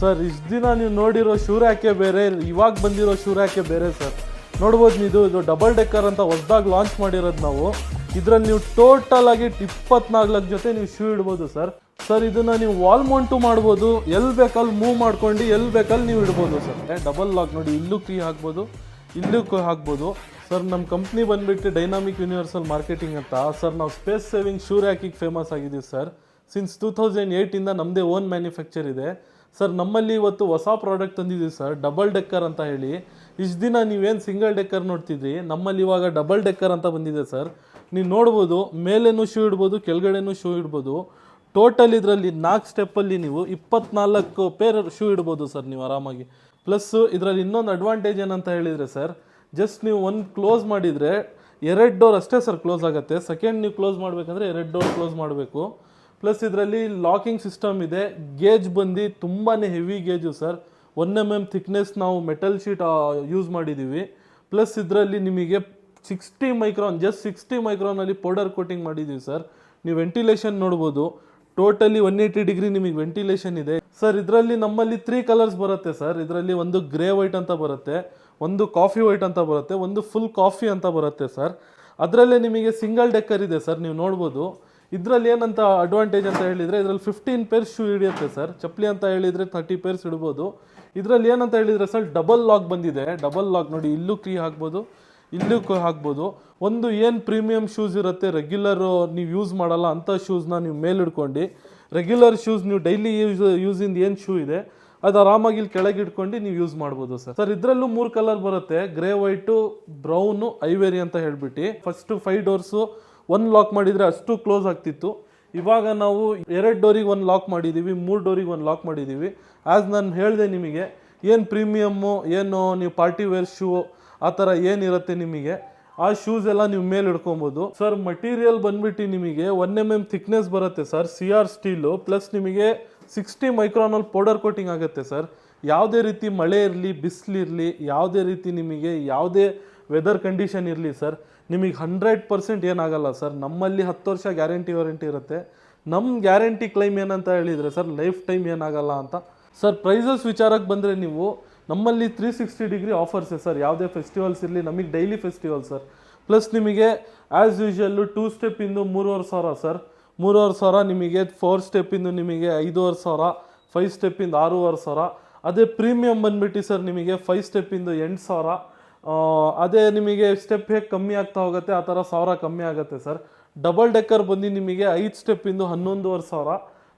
Sir, ಇಷ್ಟು ದಿನ ನೀವು ನೋಡಿರೋ ಶೂರ್ಯಾಕೆ ಬೇರೆ, ಇವಾಗ ಬಂದಿರೋ ಶೂರ್ಯಾಕೆ ಬೇರೆ ಸರ್. ನೋಡ್ಬೋದು ನೀವು, ಇದು ಡಬಲ್ ಡೆಕ್ಕರ್ ಅಂತ ಹೊಸದಾಗಿ ಲಾಂಚ್ ಮಾಡಿರೋದು ನಾವು. ಇದರಲ್ಲಿ ನೀವು ಟೋಟಲ್ ಆಗಿ ಇಪ್ಪತ್ನಾಲ್ಕು ಜೊತೆ ನೀವು ಶೂ ಇಡ್ಬೋದು ಸರ್. ಸರ್, ಇದನ್ನ ನೀವು ವಾಲ್ ಮೌಂಟು ಮಾಡ್ಬೋದು. ಎಲ್ಲಿ ಬೇಕಲ್ಲಿ ಮೂವ್ ಮಾಡ್ಕೊಂಡು ಎಲ್ಲಿ ಬೇಕಲ್ಲಿ ನೀವು ಇಡ್ಬೋದು ಸರ್. ಡಬಲ್ ಲಾಕ್ ನೋಡಿ, ಇಲ್ಲೂ ಕೀ ಹಾಕ್ಬೋದು, ಇಲ್ಲೂ ಹಾಕ್ಬೋದು. ಸರ್ ನಮ್ಮ ಕಂಪ್ನಿ ಬಂದುಬಿಟ್ಟು ಡೈನಾಮಿಕ್ ಯೂನಿವರ್ಸಲ್ ಮಾರ್ಕೆಟಿಂಗ್ ಅಂತ. ಸರ್, ನಾವು ಸ್ಪೇಸ್ ಸೇವಿಂಗ್ ಶೂ ರ್ಯಾಕಿಗೆ ಫೇಮಸ್ ಆಗಿದ್ದೀವಿ ಸರ್. ಸಿನ್ಸ್ ಟೂ ತೌಸಂಡ್ ಏಯ್ಟಿಂದ ನಮ್ಮದೇ ಓನ್ ಮ್ಯಾನುಫ್ಯಾಕ್ಚರ್ ಇದೆ. ಸರ್, ನಮ್ಮಲ್ಲಿ ಇವತ್ತು ಹೊಸ ಪ್ರಾಡಕ್ಟ್ ತಂದಿದ್ದೀವಿ ಸರ್ ಡಬಲ್ ಡೆಕ್ಕರ್ ಅಂತ ಹೇಳಿ. ಇಷ್ಟು ದಿನ ನೀವೇನು ಸಿಂಗಲ್ ಡೆಕ್ಕರ್ ನೋಡ್ತಿದ್ರಿ? ನಮ್ಮಲ್ಲಿ ಇವಾಗ ಡಬಲ್ ಡೆಕ್ಕರ್ ಅಂತ ಬಂದಿದೆ ಸರ್. ನೀವು ನೋಡ್ಬೋದು, ಮೇಲೇನೂ ಶೂ ಇಡ್ಬೋದು, ಕೆಳಗಡೆನೂ ಶೂ ಇಡ್ಬೋದು. ಟೋಟಲ್ ಇದರಲ್ಲಿ ನಾಲ್ಕು ಸ್ಟೆಪ್ಪಲ್ಲಿ ನೀವು ಇಪ್ಪತ್ನಾಲ್ಕು ಪೇರ್ ಶೂ ಇಡ್ಬೋದು ಸರ್ ನೀವು ಆರಾಮಾಗಿ. ಪ್ಲಸ್ಸು ಇದರಲ್ಲಿ ಇನ್ನೊಂದು ಅಡ್ವಾಂಟೇಜ್ ಏನಂತ ಹೇಳಿದರೆ ಸರ್ ಜಸ್ಟ್ ನೀವು ಒಂದು ಕ್ಲೋಸ್ ಮಾಡಿದರೆ ಎರಡು ಡೋರ್ ಅಷ್ಟೇ ಸರ್ ಕ್ಲೋಸ್ ಆಗುತ್ತೆ. ಸೆಕೆಂಡ್ ನೀವು ಕ್ಲೋಸ್ ಮಾಡಬೇಕಂದ್ರೆ ಎರಡು ಡೋರ್ ಕ್ಲೋಸ್ ಮಾಡಬೇಕು. ಪ್ಲಸ್ ಇದರಲ್ಲಿ ಲಾಕಿಂಗ್ ಸಿಸ್ಟಮ್ ಇದೆ. ಗೇಜ್ ಬಂದು ತುಂಬಾ heavy gauge sir. One M M thickness ನಾವು ಮೆಟಲ್ ಶೀಟ್ ಯೂಸ್ ಮಾಡಿದ್ದೀವಿ ಪ್ಲಸ್ ಇದರಲ್ಲಿ ನಿಮಗೆ ಸಿಕ್ಸ್ಟಿ ಮೈಕ್ರಾನ್, ಜಸ್ಟ್ ಸಿಕ್ಸ್ಟಿ ಮೈಕ್ರಾನಲ್ಲಿ ಪೌಡರ್ ಕೋಟಿಂಗ್ ಮಾಡಿದ್ದೀವಿ ಸರ್. ನೀವು ವೆಂಟಿಲೇಷನ್ ನೋಡ್ಬೋದು. ಟೋಟಲಿ ಒನ್ ಏಯ್ಟಿ ಡಿಗ್ರಿ ನಿಮಗೆ ವೆಂಟಿಲೇಷನ್ ಇದೆ. ಸರ್, ಇದರಲ್ಲಿ ನಮ್ಮಲ್ಲಿ ತ್ರೀ ಕಲರ್ಸ್ ಬರುತ್ತೆ ಸರ್. ಇದರಲ್ಲಿ ಒಂದು ಗ್ರೇ ವೈಟ್ ಅಂತ ಬರುತ್ತೆ, ಒಂದು ಕಾಫಿ ವೈಟ್ ಅಂತ ಬರುತ್ತೆ, ಒಂದು ಫುಲ್ ಕಾಫಿ ಅಂತ ಬರುತ್ತೆ ಸರ್. ಅದರಲ್ಲೇ ನಿಮಗೆ ಸಿಂಗಲ್ ಡೆಕ್ಕರ್ ಇದೆ ಸರ್, ನೀವು ನೋಡ್ಬೋದು. ಇದರಲ್ಲಿ ಏನಂತ ಅಡ್ವಾಂಟೇಜ್ ಅಂತ ಹೇಳಿದರೆ ಇದರಲ್ಲಿ ಫಿಫ್ಟೀನ್ ಪೇರ್ಸ್ ಶೂ ಹಿಡಿಯುತ್ತೆ ಸರ್ ಚಪ್ಪಲಿ ಅಂತ ಹೇಳಿದರೆ ಥರ್ಟಿ ಪೇರ್ಸ್ ಇಡ್ಬೋದು. ಇದರಲ್ಲಿ ಏನಂತ ಹೇಳಿದರೆ ಸರ್ ಡಬಲ್ ಲಾಕ್ ಬಂದಿದೆ. ಡಬಲ್ ಲಾಕ್ ನೋಡಿ, ಇಲ್ಲೂ ಕೀ ಹಾಕ್ಬೋದು, ಇಲ್ಲೂ ಹಾಕ್ಬೋದು. ಒಂದು ಏನು ಪ್ರೀಮಿಯಂ ಶೂಸ್ ಇರುತ್ತೆ ರೆಗ್ಯುಲರ್ ನೀವು ಯೂಸ್ ಮಾಡಲ್ಲ, ಅಂಥ ಶೂಸ್ನ ನೀವು ಮೇಲೆ ಹಿಡ್ಕೊಂಡು ರೆಗ್ಯುಲರ್ ಶೂಸ್ ನೀವು ಡೈಲಿ ಯೂಸ್ ಯೂಸಿಂದ ಏನು ಶೂ ಇದೆ, ಅದು ಆರಾಮಾಗಿ ಇಲ್ಲಿ ಕೆಳಗೆ ಇಟ್ಕೊಂಡು ನೀವು ಯೂಸ್ ಮಾಡ್ಬೋದು ಸರ್ ಸರ್ ಇದರಲ್ಲೂ ಮೂರು ಕಲರ್ ಬರುತ್ತೆ ಗ್ರೇ ವೈಟು ಬ್ರೌನು ಐವೇರಿ ಅಂತ ಹೇಳ್ಬಿಟ್ಟು. ಫಸ್ಟು ಫೈವ್ ಡೋರ್ಸು ಒಂದು ಲಾಕ್ ಮಾಡಿದರೆ ಅಷ್ಟು ಕ್ಲೋಸ್ ಆಗ್ತಿತ್ತು. ಇವಾಗ ನಾವು ಎರಡು ಡೋರಿಗೆ ಒಂದು ಲಾಕ್ ಮಾಡಿದ್ದೀವಿ ಮೂರು ಡೋರಿಗೆ ಒಂದು ಲಾಕ್ ಮಾಡಿದ್ದೀವಿ ಆ್ಯಸ್ ನಾನು ಹೇಳಿದೆ ನಿಮಗೆ, ಏನು ಪ್ರೀಮಿಯಮ್ಮು ಏನು ನೀವು ಪಾರ್ಟಿ ವೇರ್ ಶೂ ಆ ಥರ ಏನಿರುತ್ತೆ ನಿಮಗೆ, ಆ ಶೂಸ್ ಎಲ್ಲ ನೀವು ಮೇಲೆ ಹಿಡ್ಕೊಬೋದು. ಸರ್ ಮಟೀರಿಯಲ್ ಬಂದ್ಬಿಟ್ಟು ನಿಮಗೆ ಒನ್ ಎಂ ಎಂ ಥಿಕ್ನೆಸ್ ಬರುತ್ತೆ sir C R steel plus ನಿಮಗೆ ಸಿಕ್ಸ್ಟಿ ಮೈಕ್ರಾನಲ್ಲಿ ಪೌಡರ್ ಕೋಟಿಂಗ್ ಆಗುತ್ತೆ ಸರ್ ಯಾವುದೇ ರೀತಿ ಮಳೆ ಇರಲಿ ಬಿಸಿಲಿರಲಿ ಯಾವುದೇ ರೀತಿ ನಿಮಗೆ ಯಾವುದೇ ವೆದರ್ ಕಂಡೀಷನ್ ಇರಲಿ ಸರ್ ನಿಮಗೆ ಹಂಡ್ರೆಡ್ ಪರ್ಸೆಂಟ್ ಏನಾಗಲ್ಲ ಸರ್ ನಮ್ಮಲ್ಲಿ ಹತ್ತು ವರ್ಷ ಗ್ಯಾರಂಟಿ ವಾರಂಟಿ ಇರುತ್ತೆ. ನಮ್ಮ ಗ್ಯಾರಂಟಿ ಕ್ಲೈಮ್ ಏನಂತ ಹೇಳಿದರೆ ಸರ್ ಲೈಫ್ ಟೈಮ್ ಏನಾಗಲ್ಲ ಅಂತ. ಸರ್ ಪ್ರೈಸಸ್ ವಿಚಾರಕ್ಕೆ ಬಂದರೆ ನೀವು, ನಮ್ಮಲ್ಲಿ three sixty degree offers sir ಯಾವುದೇ ಫೆಸ್ಟಿವಲ್ಸ್ ಇರಲಿ, ನಮಗೆ ಡೈಲಿ ಫೆಸ್ಟಿವಲ್ ಸರ್ ಪ್ಲಸ್ ನಿಮಗೆ ಆ್ಯಸ್ ಯೂಶ್ವಲ್ಲು ಟೂ ಸ್ಟೆಪ್ಪಿಂದು ಮೂರುವರೆ ಸಾವಿರ ಸರ್ ಮೂರುವರೆ ಸಾವಿರ ನಿಮಗೆ ಫೋರ್ ಸ್ಟೆಪ್ಪಿಂದು ನಿಮಗೆ ಐದೂವರೆ ಸಾವಿರ ಫೈವ್ ಸ್ಟೆಪ್ಪಿಂದ ಆರೂವರೆ ಸಾವಿರ. ಅದೇ ಪ್ರೀಮಿಯಮ್ ಬಂದ್ಬಿಟ್ಟು ಸರ್ ನಿಮಗೆ ಫೈವ್ ಸ್ಟೆಪ್ಪಿಂದು ಎಂಟು ಸಾವಿರ. ಅದೇ ನಿಮಗೆ ಸ್ಟೆಪ್ ಹೇಗೆ ಕಮ್ಮಿ ಆಗ್ತಾ ಹೋಗುತ್ತೆ, ಆ ಥರ ಸಾವಿರ ಕಮ್ಮಿ ಆಗುತ್ತೆ ಸರ್. ಡಬಲ್ ಡೆಕ್ಕರ್ ಬಂದು ನಿಮಗೆ ಐದು ಸ್ಟೆಪ್ಪಿಂದು ಹನ್ನೊಂದುವರೆ ಸಾವಿರ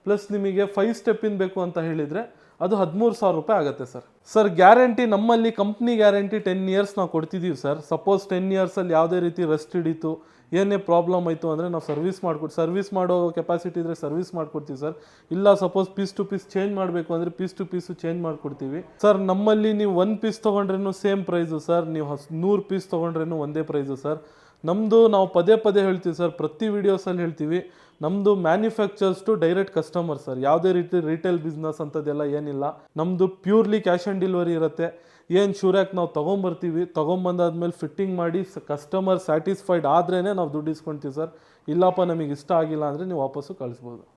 ಪ್ಲಸ್ ನಿಮಗೆ ಫೈವ್ ಸ್ಟೆಪ್ಪಿಂದ ಬೇಕು ಅಂತ ಹೇಳಿದರೆ ಅದು ಹದಿಮೂರು ಸಾವಿರ ರೂಪಾಯಿ ಆಗುತ್ತೆ ಸರ್. ಸರ್, ಗ್ಯಾರಂಟಿ ನಮ್ಮಲ್ಲಿ ಕಂಪ್ನಿ ಗ್ಯಾರಂಟಿ ಟೆನ್ ಇಯರ್ಸ್ ನಾವು ಕೊಡ್ತಿದ್ದೀವಿ ಸರ್. ಸಪೋಸ್ ಟೆನ್ ಇಯರ್ಸಲ್ಲಿ ಯಾವುದೇ ರೀತಿ ರೆಸ್ಟ್ ಹಿಡಿತು, ಏನೇ ಪ್ರಾಬ್ಲಮ್ ಆಯಿತು ಅಂದರೆ ನಾವು ಸರ್ವಿಸ್ ಮಾಡ್ಕೊಡ್ ಸರ್ವಿಸ್ ಮಾಡೋ ಕೆಪಾಸಿಟಿ ಇದ್ದರೆ ಸರ್ವಿಸ್ ಮಾಡ್ಕೊಡ್ತೀವಿ ಸರ್. ಇಲ್ಲ suppose piece to piece change ಮಾಡಬೇಕು ಅಂದರೆ ಪೀಸ್ ಟು ಪೀಸು ಚೇಂಜ್ ಮಾಡಿಕೊಡ್ತೀವಿ. ಸರ್ ನಮ್ಮಲ್ಲಿ ನೀವು ಒನ್ ಪೀಸ್ ತೊಗೊಂಡ್ರೂ ಸೇಮ್ ಪ್ರೈಸು ಸರ್. ನೀವು ಹಸ್, ನೂರು ಪೀಸ್ ತೊಗೊಂಡ್ರೂ ಒಂದೇ ಪ್ರೈಸು ಸರ್. ನಮ್ಮದು ನಾವು ಪದೇ ಪದೇ ಹೇಳ್ತೀವಿ ಸರ್. ಪ್ರತಿ ವೀಡಿಯೋಸಲ್ಲಿ ಹೇಳ್ತೀವಿ. ನಮ್ಮದು manufacturers to direct customer sir. ಯಾವುದೇ ರೀತಿ ರಿಟೇಲ್ ಬಿಸ್ನೆಸ್ ಅಂಥದ್ದೆಲ್ಲ ಏನಿಲ್ಲ. ನಮ್ಮದು ಪ್ಯೂರ್ಲಿ ಕ್ಯಾಶ್ ಆನ್ ಡೆಲಿವರಿ ಇರುತ್ತೆ. ಏನು ಶೂರ್ಯಾಕ್ ನಾವು ತೊಗೊಂಬರ್ತೀವಿ, ತೊಗೊಂಬಂದಾದ್ಮೇಲೆ ಫಿಟ್ಟಿಂಗ್ ಮಾಡಿ ಕಸ್ಟಮರ್ ಸ್ಯಾಟಿಸ್ಫೈಡ್ ಆದ್ರೇ ನಾವು ದುಡ್ಡು ಇಸ್ಕೊಳ್ತೀವಿ ಸರ್. ಇಲ್ಲಪ್ಪ ನಮಗೆ ಇಷ್ಟ ಆಗಿಲ್ಲ ಅಂದರೆ ನೀವು ವಾಪಸ್ಸು ಕಳಿಸ್ಬೋದು.